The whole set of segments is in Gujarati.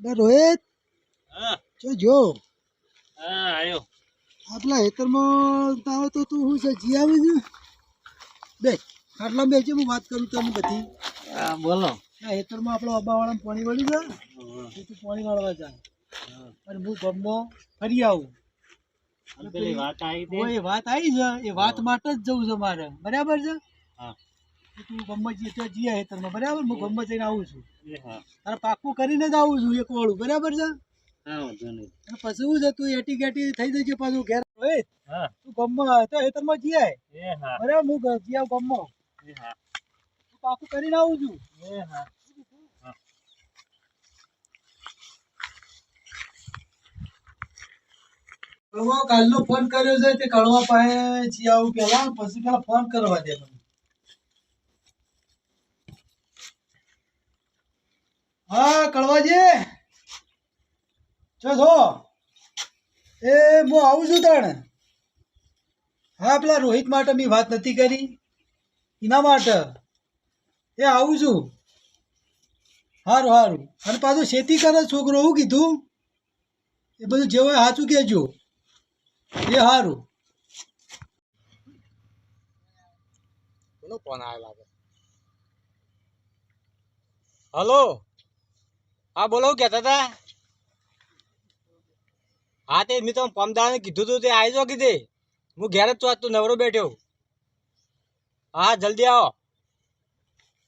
બે રોહિત. હા. જો જો. હા આયો. આપલા હેતરમાં તાવ તો તું શું છે જી આવે છે બે આટલા બે છે હું વાત કરું તમને બધી. હા બોલો. આ હેતરમાં આપણો અબાવાળામાં પાણી વળી જાય તું પાણી વાળવા જાય અને હું ગમો ફરી આવું. પેલી વાત આવી એ વાત આવી છે એ વાત માટે જ જવું છે મારે. બરાબર છે? હા. તો ગમમાં જઈએ ત્યાં જઈએ હેતરમાં બરાબર? હું ગમે જઈને આવું છું. તારે પાકું કરીને જ આવું છું એક વાળું. બરાબર છે? હા વાંધો નહીં. પછી શું છે તું એટી ગેટી થઈ જજે પાછું ઘેર. હોય હા. તું ગમે તો હેતરમાં જઈએ એ હા. બરાબર? હું ગ- જી આવું એ હા. હું પાક્કું કરીને આવું છું. એ હા. કળવા કાલનો ફોન કર્યો છે તે કડવા પાસે જી આવું પેલા પછી પેલા ફોન કરવા દે મને. હા, કળવાજી. છો છો એ, હું આવું છું તાણે. હા, પેલા રોહિત માટે મેં વાત નથી કરી. એના માટે. એ આવું છું. સારું સારું અને પાછું ખેતી કરે, છોકરો એવું કીધું. એ બધું જે હોય સાચું કહેજો. એ સારું કોનો ફોન આવે હા બોલો કહેતા હતા. હા તે મેં તો પમદાને કીધું તું તે આવી જાઓ કીધે. હું ઘેર જ છું આજ તું નવરો બેઠ્યો હા જલ્દી આવો.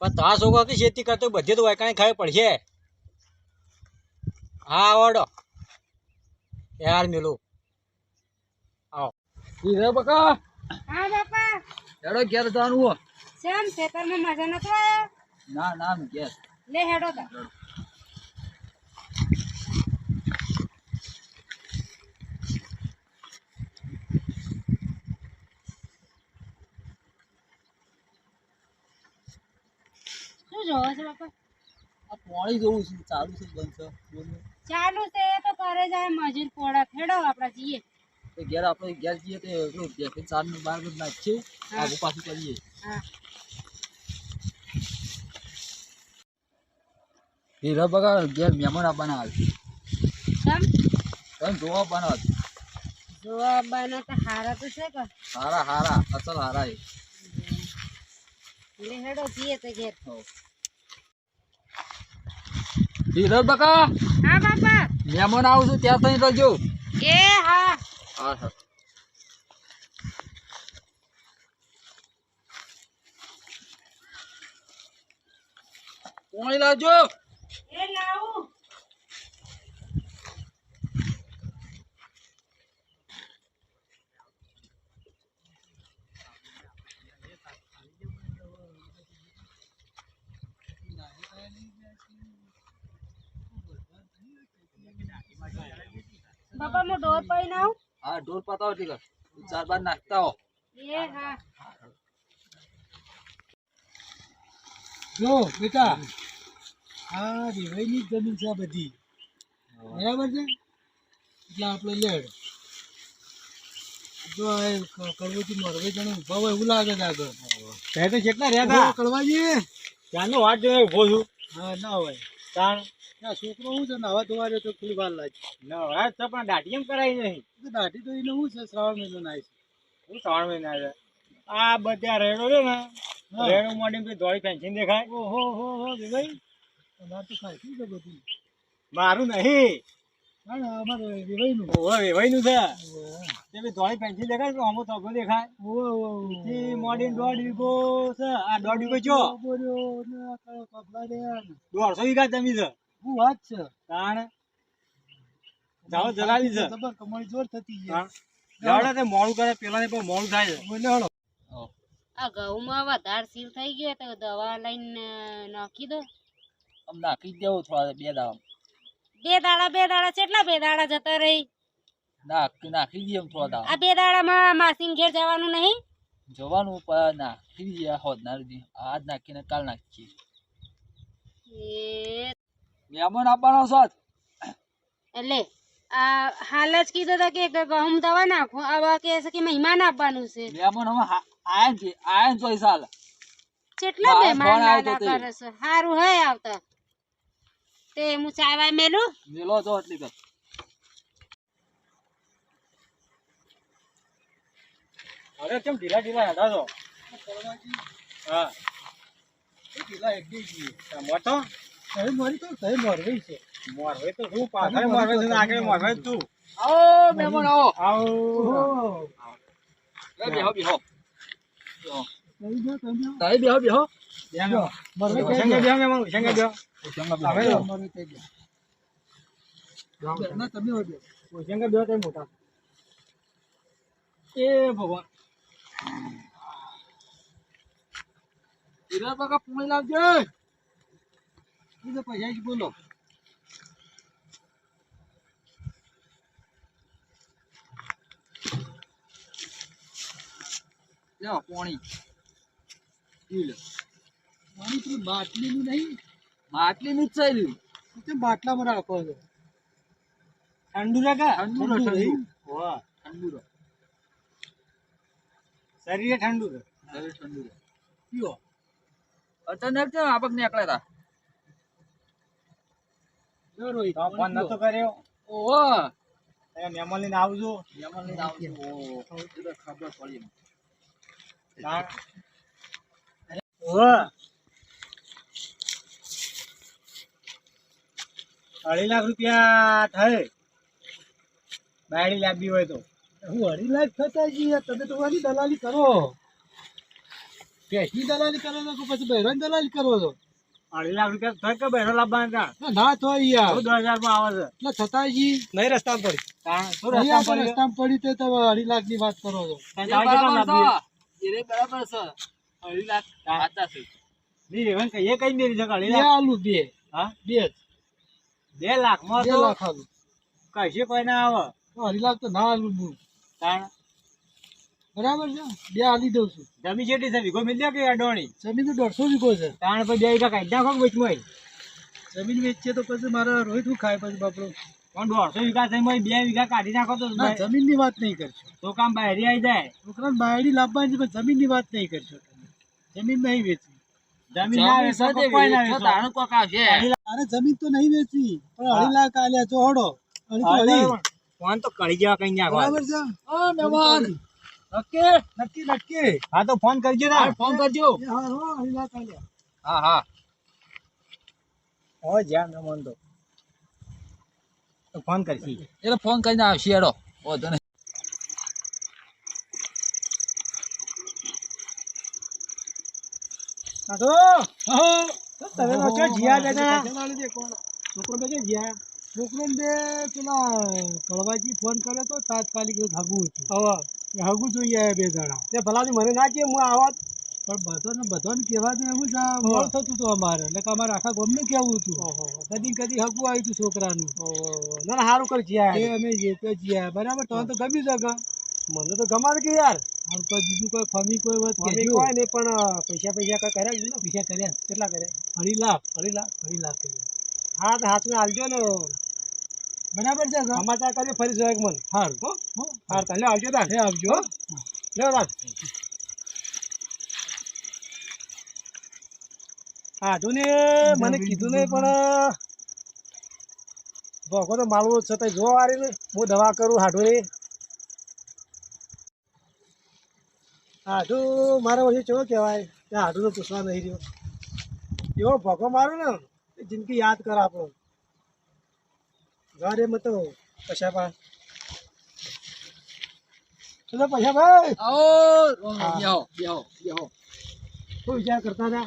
પણ તારા છોકરો કે ખેતી કરતો બધી તો વાયકાણી ખાવી પડશે. હા ઓડો યાર મેલું. આવો. હીરે બકા. હા બાપા. હેડો ઘેર જવાનું હો. સેમ ખેતરમાં મજા નતો આવ્યો? ના ના ઘેર. લે હેડો તા. જોવો છો બાપા? આ પાણી જોવું છું ચાલુ છે બંધ છે ચાલુ છે એ તો કરે જાય મજૂર પોળા હેડો આપડા જઈએ. તો ઘેર આપણે ઘેર જઈએ તો એટલું દેખી ચાર ને બાર જ નાખીએ આગુ પાછું કરીએ. હા. હીરા બગા ઘેર મહેમાન આપવાના આવે કેમ? તમે જોવા આપવાના આવે જોવા બાના તો હારા તો છે કે હારા હારા અસલ હારા એ. લે હેડો જઈએ તો ઘેર. હીરા બકા હા બાપા. મહેમાન આવું છું ત્યાં તઈ રહેજો. એ હા. હા હા. પાણી લાવજો? એ લાવું. બાપા મો ડોર પાઈ આવું હા ઢોલ પતાવો ઠીક છે. ચાર બાર નાખતા હો. એ હા. જો બેટા આ રેવાઈની જમીન છે બધી. બરાબર છે? એટલે આપણે લેડ જો આ એ ક- કડવેથી મરવે જણે ઊભા હોય એવું લાગે છે આગળ. તે તો કેટલા ઓહો, કડવાજી ત્યાંનો વાટ જોઈને ઊભો છું. હા ના હોય. તાણ? ના છોકરો શું છે? નાવા ધોવા રહ્યો તો થોડી વાર લાગે. નવા તો પણ દાઢી એમ કરાવી નહીં. તો દાઢી તો એને શું છે? શ્રાવણ મહિનો નાય છે. હું શ્રાવણ મહિના છે. આ બધા રેડો છે ને રેડો મોડી કોઈ ધોળી પેન્શન દેખાય. ઓહો હો હો ભાઈ તમારે તો ખાઈ છે બધું? મારું નહીં. અમારે વેવાઈનું છે. તે બી ધોળી દેખાય તો અમુક તો દેખાય. ઓહો ઓહો પછી મોડી દોઢ વીઘો છે. આ દોઢ વીઘો કપડા દોઢસો વીઘા જમી છે. શું વાત છે? તાણ. જાઓ જલાલી છે. જબર કમાણી જોર થતી છે. તાણ. તે મોડું કરે પેલા ને પણ મોડું થાય છે. બોલે આ ઘઉંમાં વધારે સીલ થઈ ગયો તો દવા લઈને નાખી દો. આમ નાખી દેવું થોડા બે દાડા બે દાડા બે દાડા કેટલા બે દાડા જતા રહી. નાખી નાખી દઈએ થોડા દાડા આ બે દાડામાં માસીન ઘેર જવાનું નહીં? જવાનું પણ નાખી દઈએ હોદ આજ નાખીને કાલ નાખીએ. એ મહેમાન આપવાનો સાથ એટલે આ હાલ જ કીધું તો કે ઘઉં દવા નાખો આવા કે છે કે મહેમાન આપવાનું છે. મહેમાન હવે આયા છે આયા જોઈ સાલ. કેટલા મહેમાન આવ્યો. કરે છે? સારું હે આવતા. તે હું ચાવા મેલું? મેલો તો એટલી કર અરે કેમ ઢીલા ઢીલા હેડા છો? હા. ઢીલા એક દી. મોટો હવે મારી તો તય મોરવાઈ છે. મોરવે તો શું પાછળ મોરવે છે આગળ મોરવે તું. આવો મહેમાન આવો. આવ. ઓહો. બેહો બેહો. તઈ જો, તઈ જો. તાઈ બેહો બેહો. જો, મોરવાઈ કઈ ઉસંગે જો. બેહો. મેમણ ઉસંગે બેહો. હવે જો, જો. મોરવાઈ ના, તમે હોય બે. ઉસંગે બેહો તો મોટા. એ ભગવાન. હીરા કાકા પૂણી લાવજે. બીજો પૈસા બોલો. લ્યો પોણી. પી લે. મારી પેલી બાટલીનું નહીં. માટલી નું જ ચાલ્યું. તે બાટલામાં રાખો છો? ઠંડુ રે કા ઠંડુ રે, ઠંડુ. વાહ ઠંડુ રહે. શરીરે ઠંડુ રે શરીર ઠંડુ રહે. પીવો અચાનક આપક નીકળ્યા હતા. તો ફોન નતો કર્યો? ઓહો. એ મહેમાન લઈને આવજો. મહેમાન લઈને આવશું ઓહો. ખબર પડી ના ઓહ. અઢી લાખ રૂપિયા થાય. બાયડી લાવવી હોય તો. હું અઢી લાખ થતા જઈએ. તમે તો આની દલાલી કરો. ભેંસની દલાલી કરો છો પછી બહેરાની દલાલી કરો છો. અઢી લાખ રૂપિયા થાય કે બહેરો લાવવાના ના, ના થાય યાર. હજારમાં આવે છે. એટલે થતાજી નહીં રસ્તા પડી. રસ્તા પડી? તો તમે અઢી લાખની વાત કરો છો. બરાબર છે. અઢી લાખ સાચા છે એ કઈ મેરી છે અઢી લાખ? આલુ બે. હા? બે બે લાખમાં બે તો લાખ આલુ. કશી કોઈ ના આવે. તો અઢી લાખ તો ના આલુ તાણ બરાબર છે? બે આલી દઉં છું. જમી જેટલી છે વીઘો મિલ્યા કે અડોણી જમીન તો દોઢસો વીઘો છે. તાણ પછી બે વીઘા કાઢી નાખો વચમાં જમીન વેચીએ તો પછી મારા રોહિત હું ખાય પછી બાપડો? પણ દોઢસો વીઘા થઈ બે વીઘા કાઢી નાખો તો જમીનની વાત નહીં કરશો. તો કામ બહારી આવી જાય. છોકરાને બાયડી લાવવાની છે પણ જમીનની વાત નહીં કરશો જમીન નહીં વેચવી. જમીન જમીન તો કોઈ ના વેચો વેચો. તાણું કોક આવશે. અરે જમીન તો નહીં વેચવી પણ અઢી લાખ આલ્યા અઢી તો જેવા કઈ બરાબર છે? મહેમાન નક્કી? નક્કી નક્કી. હા તો ફોન કરજો ને. ફોન કરજો. હા હો હા જ્યાં મહેમાન તો. તો ફોન કરશી એટલે ફોન કરીને આવશે હેડો. વાંધો નહીં. છોકરો છોકરો ને પેલા કળવાજી ફોન કર્યો તો તાત્કાલિક ભાગવું હતું. હવે હગું જોઈએ બે જણા. તે ભલાથી મને ના કે હું આવત પણ બધાને બધાને કહેવા તો એવું જ આ થતું હતું અમારે. એટલે કે અમારે આખા ગામને કહેવું હતું. કદી કદી હગું આવ્યું હતું છોકરાનું. ના ના સારું કરી જ્યાં એ અમે જે તો જ્યાં બરાબર? તમે તો ગમ્યું છે મને તો ગમાર કે યાર. આમ કોઈ બીજું કોઈ ફમી કોઈ વાત કહેજો. કોઈ નહીં પણ પૈસા પૈસા કઈ કર્યા ને પૈસા કર્યા. કેટલા કર્યા? અઢી લાખ. અઢી લાખ અઢી લાખ કર્યા. હા તો હાથમાં હાલજો ને. બરાબર છે સમાચાર કરજો ફરી જોયે મને. હાર. હાર હો? હા તાલે આવજો તાર. એ આવજો લે રાખ. તાર હા તું ને મને કીધું નહીં પણ ભગો તો માલવો તો જો ને હું દવા કરું હાડું રે હાડું મારા પછી કેવો કહેવાય કે હાડું તો પૂછવા નહીં રહ્યો. એવો ભગો મારું ને જિંદગી યાદ કર આપણો. ઘરે મતો. પૈસા પા. ચલો પૈસા ભાઈ. આવો. બેહો બેહો બેહો શું વિચાર કરતા હતા?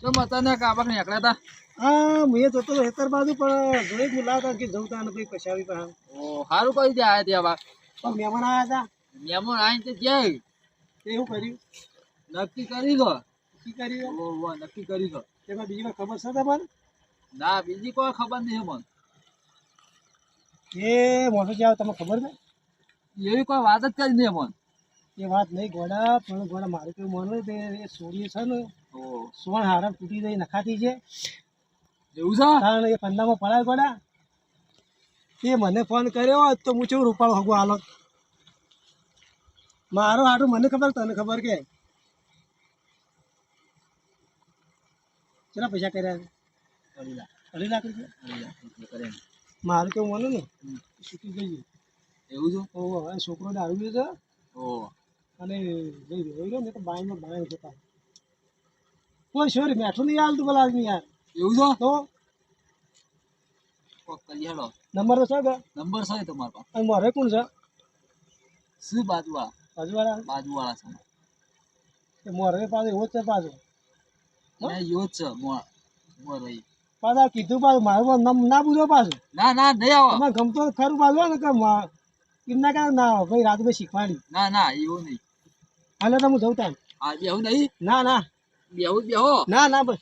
તો મતાને કાબક નીકળ્યા હતા. હા મેં જોતો હતો હેતર બાજુ પણ જોઈ હતા કે જવતા તા ને પછી પૈસા આવી પાસે ઓ સારું કઈ દે આયા ત્યાં બા. મહેમાન આવ્યા મહેમાન આવીને તે જાય હતા તે શું કર્યું? નક્કી કરી ગયો નક્કી કરી ઓ વાહ, નક્કી કરી ગયો તેમાં બીજી કોઈ ખબર છે તમારે? ના બીજી કોઈ ખબર નહીં મને. એ મોટો જાવ તમને ખબર છે? એવી કોઈ વાત જ કરી નહીં પણ એ વાત નહીં ગોડા પણ ગોડા મારું કેવું મન તે એ સોરી છે ને સોણ હારા તૂટી જઈ નખાતી છે. એવું છે? કારણ એ પંદામાં પડાય. ગોડા તે મને ફોન કર્યો હોત તો હું ચેવું રૂપાળો હગું હાલો. મારો હાડું મને ખબર તને ખબર કે? કેટલા પૈસા કર્યા? અઢી લાખ. અઢી લાખ રૂપિયા? અઢી લાખ રૂપિયા કરે એમ. મારું કેવું મને ને શીખી ગઈ એવું છે? ઓ હવે છોકરો દારૂ પીએ છે ઓહો અને લઈ ગયો. રહ્યો ને તો બાઈમાં બાય જતા કોઈ સોરી મેઠું નહીં હાલતું પેલા આદમી યાર. એવું છે? તો? કોક નંબર તો છે નંબર છે તમારો પાસે? મારે કોણ છે? શું બાજુવાળા? બાજુવાળા? બાજુવાળા છે. મોરે પાસે એવો જ છે પાછો. એવો જ છે. મોર મોર ભાઈ પાછા કીધું પાછું મારું નામ ના પૂછો પાછું. ના ના નહીં આવો. તમારે ગમતો ખરું પાછું ને કે ક્યાં કાંઈ ના. ભાઈ રાતભાઈ શીખવાડી. ના ના એવું નહીં. હાલે તો હું જઉં તાન આ બેહું નહીં? ના ના. બેવું બેહો. ના ના બસ